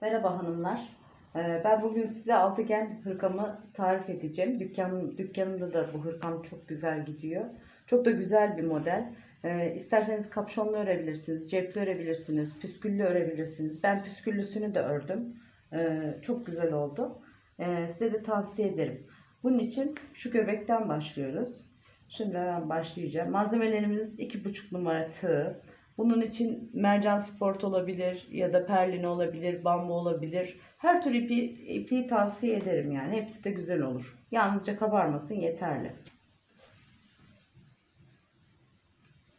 Merhaba hanımlar. Ee, Ben bugün size altıgen hırkamı tarif edeceğim. Dükkan, dükkanımda da bu hırkam çok güzel gidiyor. Çok da güzel bir model. Ee, İsterseniz kapşonlu örebilirsiniz, cepli örebilirsiniz, püsküllü örebilirsiniz. Ben püsküllüsünü de ördüm. Ee, Çok güzel oldu. Size de tavsiye ederim. Bunun için şu göbekten başlıyoruz. Şimdi hemen başlayacağım. Malzemelerimiz 2,5 numara tığ. Bunun için mercan sport olabilir ya da perlin olabilir, bambu olabilir. Her tür ipi, ipi tavsiye ederim yani. Hepsi de güzel olur. Yalnızca kabarmasın yeterli.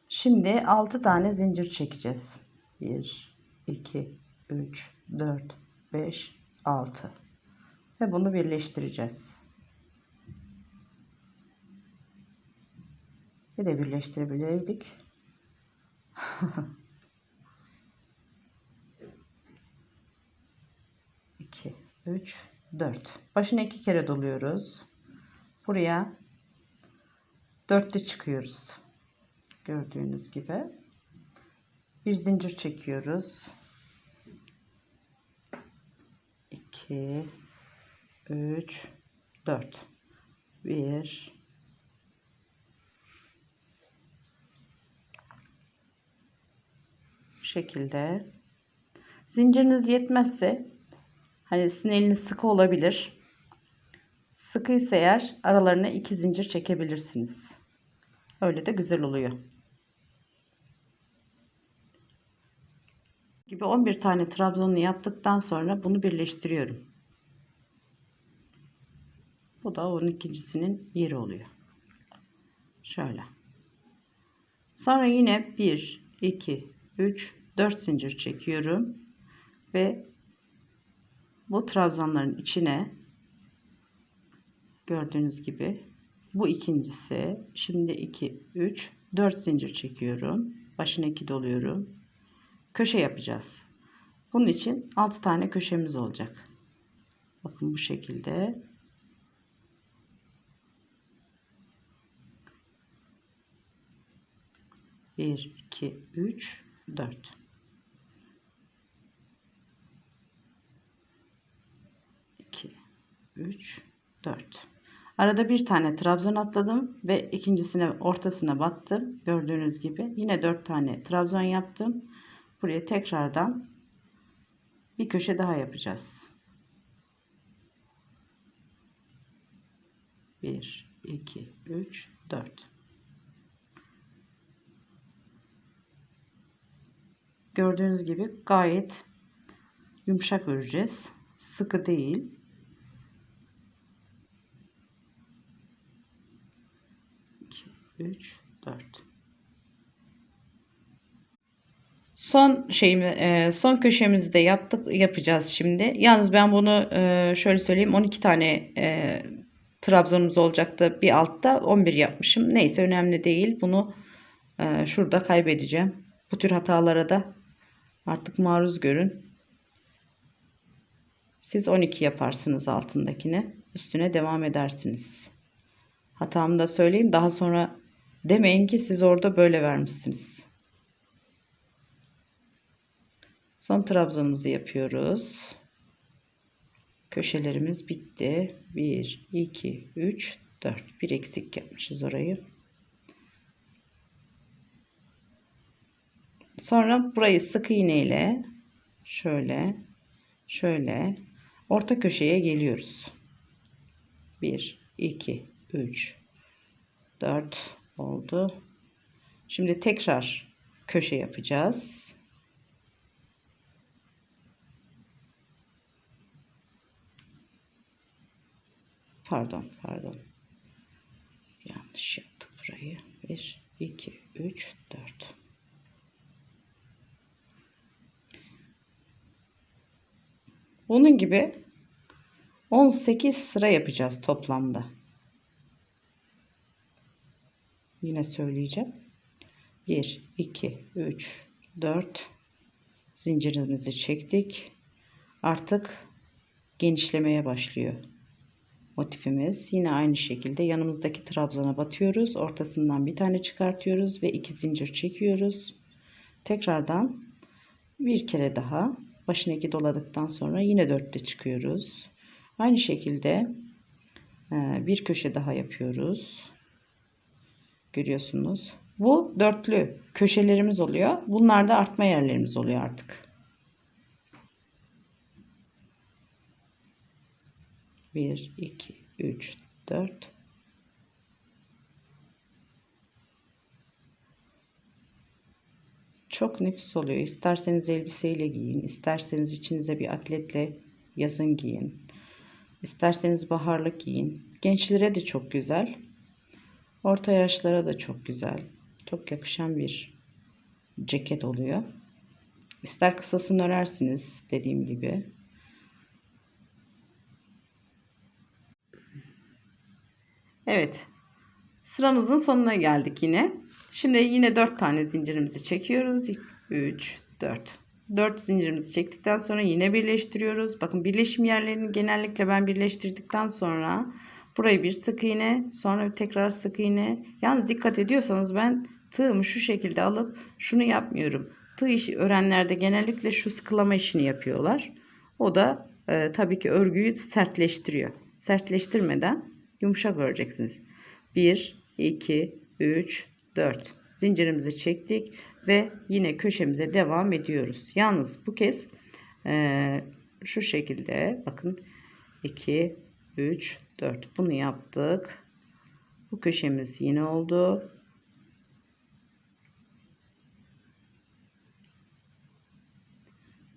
Şimdi 6 tane zincir çekeceğiz. 1, 2, 3, 4, 5, 6. Ve bunu birleştireceğiz. Bir de birleştirebileydik. 2, 3, 4. Başına iki kere doluyoruz. Buraya dörtlü çıkıyoruz. Gördüğünüz gibi. Bir zincir çekiyoruz. 2, 3, 4. 1, şekilde. Zinciriniz yetmezse hani sizin eliniz sıkı olabilir. Sıkıysa eğer aralarına iki zincir çekebilirsiniz. Öyle de güzel oluyor. Gibi 11 tane trabzanını yaptıktan sonra bunu birleştiriyorum. Bu da onun ikincisinin yeri oluyor. Şöyle. Sonra yine 1, 2, 3, 4 zincir çekiyorum ve bu trabzanların içine gördüğünüz gibi bu ikincisi şimdi 2 3 4 zincir çekiyorum. Başına 2 doluyorum. Köşe yapacağız. Bunun için 6 tane köşemiz olacak. Bakın bu şekilde. Bir iki üç 4 2 3 4 arada bir tane trabzan atladım ve ikincisine ortasına battım. Gördüğünüz gibi yine 4 tane trabzan yaptım. Buraya tekrardan bir köşe daha yapacağız. 1 2 3 4 Gördüğünüz gibi gayet yumuşak öreceğiz. Sıkı değil. İki, üç, dört. Son şeyimi, e, son köşemizi de yaptık, yapacağız şimdi. Yalnız ben bunu e, şöyle söyleyeyim 12 tane e, trabzanımız olacaktı. Bir altta 11 yapmışım. Neyse önemli değil. Bunu şurada kaybedeceğim. Bu tür hatalara da Artık maruz görün. Siz 12 yaparsınız altındakine. Üstüne devam edersiniz. Hatamı da söyleyeyim. Daha sonra demeyin ki siz orada böyle vermişsiniz. Son trabzanımızı yapıyoruz. Köşelerimiz bitti. 1, 2, 3, 4. Bir eksik yapmışız orayı. Sonra burayı sık iğne ile şöyle şöyle orta köşeye geliyoruz. 1 2 3 4 oldu. Şimdi tekrar köşe yapacağız. Pardon, pardon. Yanlış yaptık burayı. 1 2 3 4 Bunun gibi 18 sıra yapacağız toplamda. Yine söyleyeceğim. 1, 2, 3, 4 zincirimizi çektik. Artık genişlemeye başlıyor motifimiz. Yine aynı şekilde yanımızdaki trabzana batıyoruz. Ortasından bir tane çıkartıyoruz ve iki zincir çekiyoruz. Tekrardan bir kere daha Başına 2 doladıktan sonra yine 4'te çıkıyoruz. Aynı şekilde e, bir köşe daha yapıyoruz. Görüyorsunuz. Bu dörtlü köşelerimiz oluyor. Bunlar da artma yerlerimiz oluyor artık. Bir, iki, üç, dört. Çok nefis oluyor. İsterseniz elbiseyle giyin, isterseniz içinize bir atletle yazın giyin. İsterseniz baharlık giyin. Gençlere de çok güzel. Orta yaşlara da çok güzel. Çok yakışan bir ceket oluyor. İster kısasını örersiniz dediğim gibi. Evet. Sıramızın sonuna geldik yine. Şimdi yine 4 tane zincirimizi çekiyoruz. 3, 4. 4 zincirimizi çektikten sonra yine birleştiriyoruz. Bakın birleşim yerlerini genellikle ben birleştirdikten sonra burayı bir sık iğne sonra tekrar sık iğne. Yalnız dikkat ediyorsanız ben tığımı şu şekilde alıp şunu yapmıyorum. Tığ işi öğrenlerde genellikle şu sıkılama işini yapıyorlar. O da e, tabii ki örgüyü sertleştiriyor. Sertleştirmeden yumuşak öreceksiniz. 1, 2, 3, 4 zincirimizi çektik ve yine köşemize devam ediyoruz. Yalnız bu kez e, şu şekilde bakın 2 3 4 bunu yaptık. Bu köşemiz yine oldu.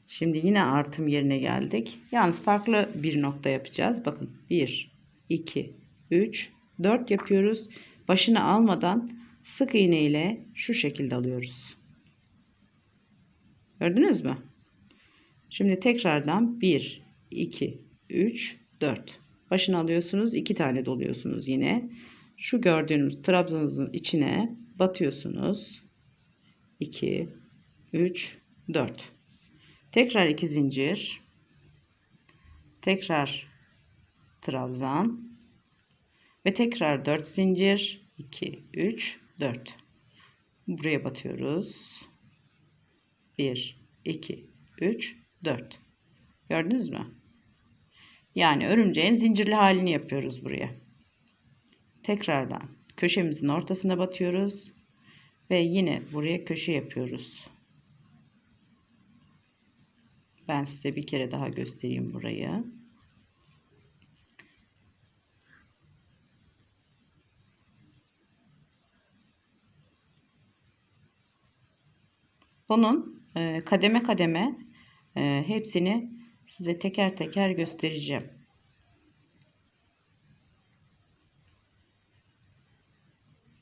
Şimdi yine artım yerine geldik. Yalnız farklı bir nokta yapacağız. Bakın 1 2 3 4 yapıyoruz. Başını almadan sık iğne ile şu şekilde alıyoruz. Gördünüz mü? Şimdi tekrardan 1, 2, 3, 4. Başını alıyorsunuz. 2 tane doluyorsunuz yine. Şu gördüğünüz trabzanızın içine batıyorsunuz. 2, 3, 4. Tekrar 2 zincir. Tekrar trabzan. Ve tekrar 4 zincir. 2, 3, 4. Buraya batıyoruz. 1, 2, 3, 4. Gördünüz mü? Yani örümceğin zincirli halini yapıyoruz buraya. Tekrardan köşemizin ortasına batıyoruz. Ve yine buraya köşe yapıyoruz. Ben size bir kere daha göstereyim burayı. Bunun e, kademe kademe e, hepsini size teker teker göstereceğim.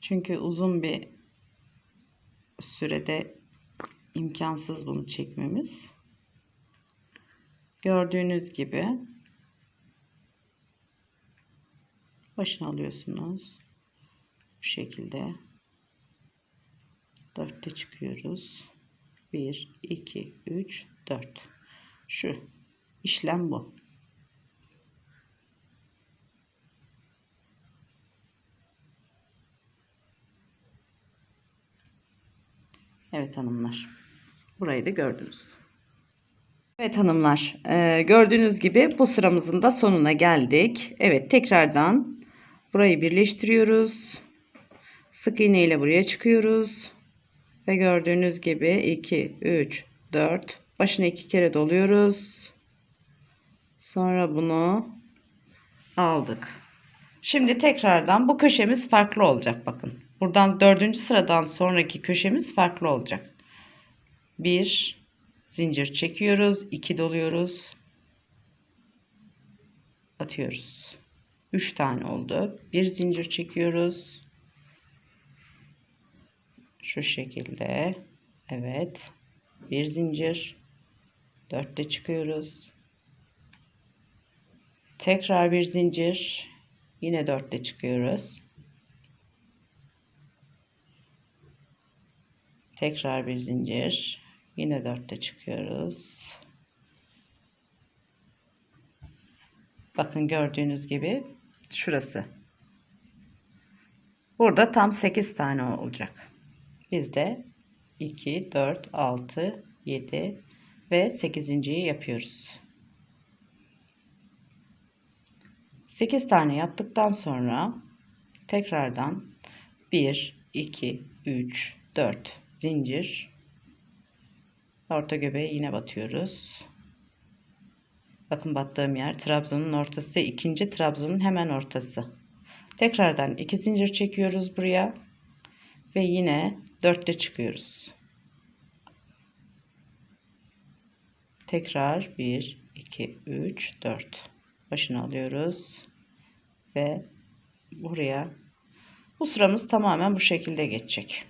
Çünkü uzun bir sürede imkansız bunu çekmemiz. Gördüğünüz gibi başına alıyorsunuz. Bu şekilde dörtte çıkıyoruz. 1 2 3 4 şu işlem bu Evet hanımlar burayı da gördünüz Evet hanımlar e, gördüğünüz gibi bu sıramızın da sonuna geldik Evet tekrardan burayı birleştiriyoruz sık iğne ile buraya çıkıyoruz ve gördüğünüz gibi 2, 3, 4. Başına iki kere doluyoruz. Sonra bunu aldık. Şimdi tekrardan bu köşemiz farklı olacak bakın. Buradan dördüncü sıradan sonraki köşemiz farklı olacak. Bir zincir çekiyoruz. iki doluyoruz. Atıyoruz. Üç tane oldu. Bir zincir çekiyoruz şu şekilde evet bir zincir dörtte çıkıyoruz tekrar bir zincir. Yine dörtte çıkıyoruz. Tekrar bir zincir. Yine dörtte çıkıyoruz. Bakın gördüğünüz gibi şurası. Burada tam 8 tane olacak. Bizde 2, 4, 6, 7 ve 8.yi yapıyoruz. 8 tane yaptıktan sonra tekrardan 1 2 3 4 zincir orta göbeğe yine batıyoruz. Bakın battığım yer trabzanın ortası, ikinci trabzanın hemen ortası. Tekrardan iki zincir çekiyoruz buraya ve yine dörtte çıkıyoruz. Tekrar 1 2 3 4 başını alıyoruz ve buraya bu sıramız tamamen bu şekilde geçecek.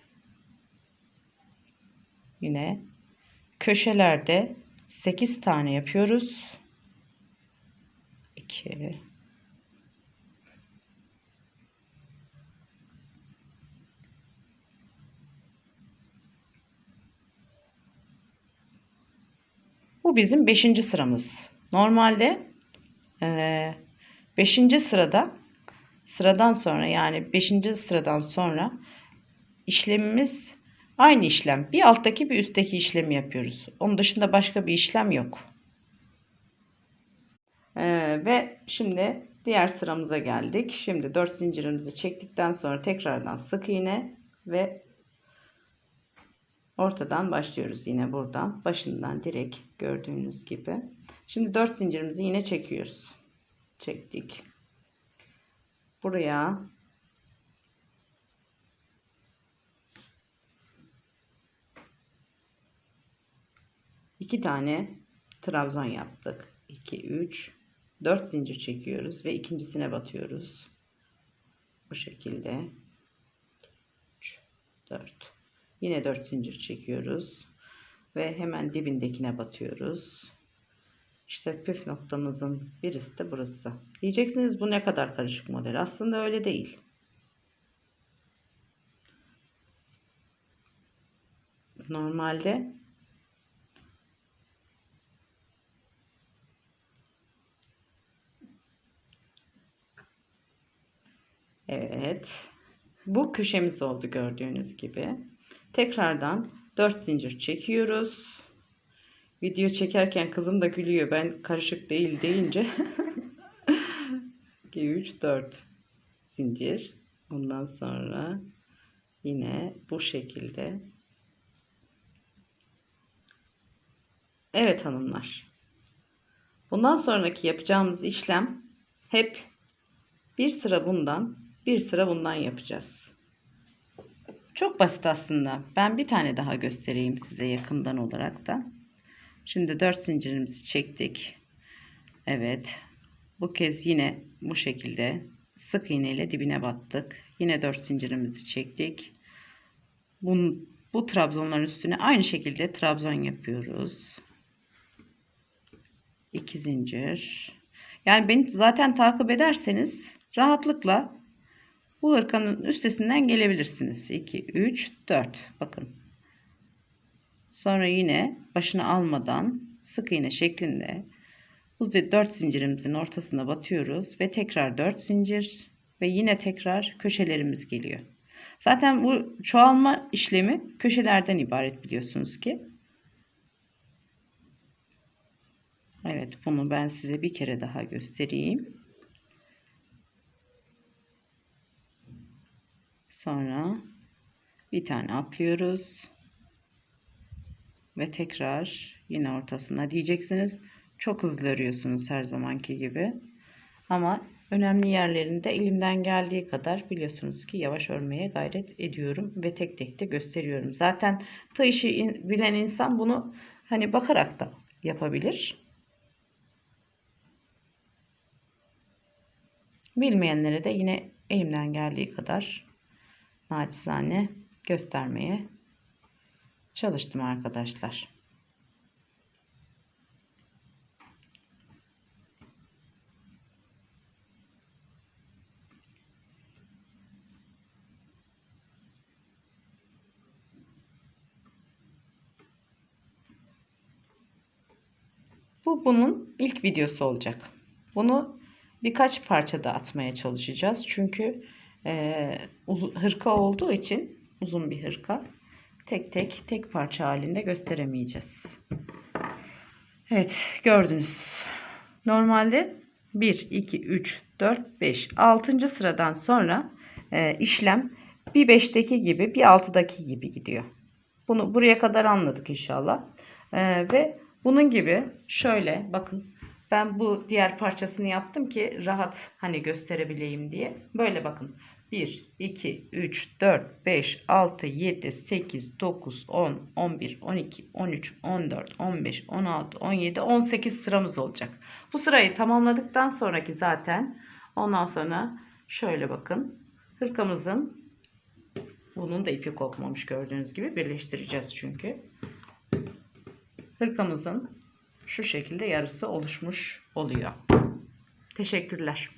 Yine köşelerde 8 tane yapıyoruz. 2 Bu bizim 5. sıramız. Normalde 5. E, sırada sıradan sonra yani 5. sıradan sonra işlemimiz aynı işlem. Bir alttaki bir üstteki işlemi yapıyoruz. Onun dışında başka bir işlem yok. Ee, ve şimdi diğer sıramıza geldik. Şimdi 4 zincirimizi çektikten sonra tekrardan sık iğne ve ortadan başlıyoruz yine buradan. Başından direkt gördüğünüz gibi. Şimdi 4 zincirimizi yine çekiyoruz. Çektik. Buraya iki tane trabzan yaptık. 2 3 4 zincir çekiyoruz ve ikincisine batıyoruz. Bu şekilde 3 4 yine 4 zincir çekiyoruz ve hemen dibindekine batıyoruz. İşte püf noktamızın birisi de burası. Diyeceksiniz bu ne kadar karışık model. Aslında öyle değil. Normalde Evet. Bu köşemiz oldu gördüğünüz gibi. Tekrardan 4 zincir çekiyoruz. Video çekerken kızım da gülüyor. Ben karışık değil deyince. 2, 3, 4 zincir. Ondan sonra yine bu şekilde. Evet hanımlar. Bundan sonraki yapacağımız işlem hep bir sıra bundan bir sıra bundan yapacağız. Çok basit aslında. Ben bir tane daha göstereyim size yakından olarak da. Şimdi 4 zincirimizi çektik. Evet. Bu kez yine bu şekilde sık iğne ile dibine battık. Yine 4 zincirimizi çektik. Bu, bu trabzonların üstüne aynı şekilde trabzon yapıyoruz. 2 zincir. Yani beni zaten takip ederseniz rahatlıkla bu hırkanın üstesinden gelebilirsiniz. 2, 3, 4. Bakın. Sonra yine başını almadan sık iğne şeklinde bu 4 zincirimizin ortasına batıyoruz ve tekrar 4 zincir ve yine tekrar köşelerimiz geliyor. Zaten bu çoğalma işlemi köşelerden ibaret biliyorsunuz ki. Evet bunu ben size bir kere daha göstereyim. Sonra bir tane atlıyoruz. Ve tekrar yine ortasına diyeceksiniz. Çok hızlı örüyorsunuz her zamanki gibi. Ama önemli yerlerinde elimden geldiği kadar biliyorsunuz ki yavaş örmeye gayret ediyorum ve tek tek de gösteriyorum. Zaten tığ işi bilen insan bunu hani bakarak da yapabilir. Bilmeyenlere de yine elimden geldiği kadar naçizane göstermeye çalıştım arkadaşlar. Bu bunun ilk videosu olacak. Bunu birkaç parçada atmaya çalışacağız. Çünkü e, uzun, hırka olduğu için uzun bir hırka tek tek tek parça halinde gösteremeyeceğiz. Evet gördünüz. Normalde 1, 2, 3, 4, 5, 6. sıradan sonra e, işlem bir 5'teki gibi bir 6'daki gibi gidiyor. Bunu buraya kadar anladık inşallah. E, ve bunun gibi şöyle bakın ben bu diğer parçasını yaptım ki rahat hani gösterebileyim diye. Böyle bakın. 1, 2, 3, 4, 5, 6, 7, 8, 9, 10, 11, 12, 13, 14, 15, 16, 17, 18 sıramız olacak. Bu sırayı tamamladıktan sonraki zaten ondan sonra şöyle bakın. Hırkamızın bunun da ipi kopmamış gördüğünüz gibi birleştireceğiz çünkü. Hırkamızın şu şekilde yarısı oluşmuş oluyor. Teşekkürler.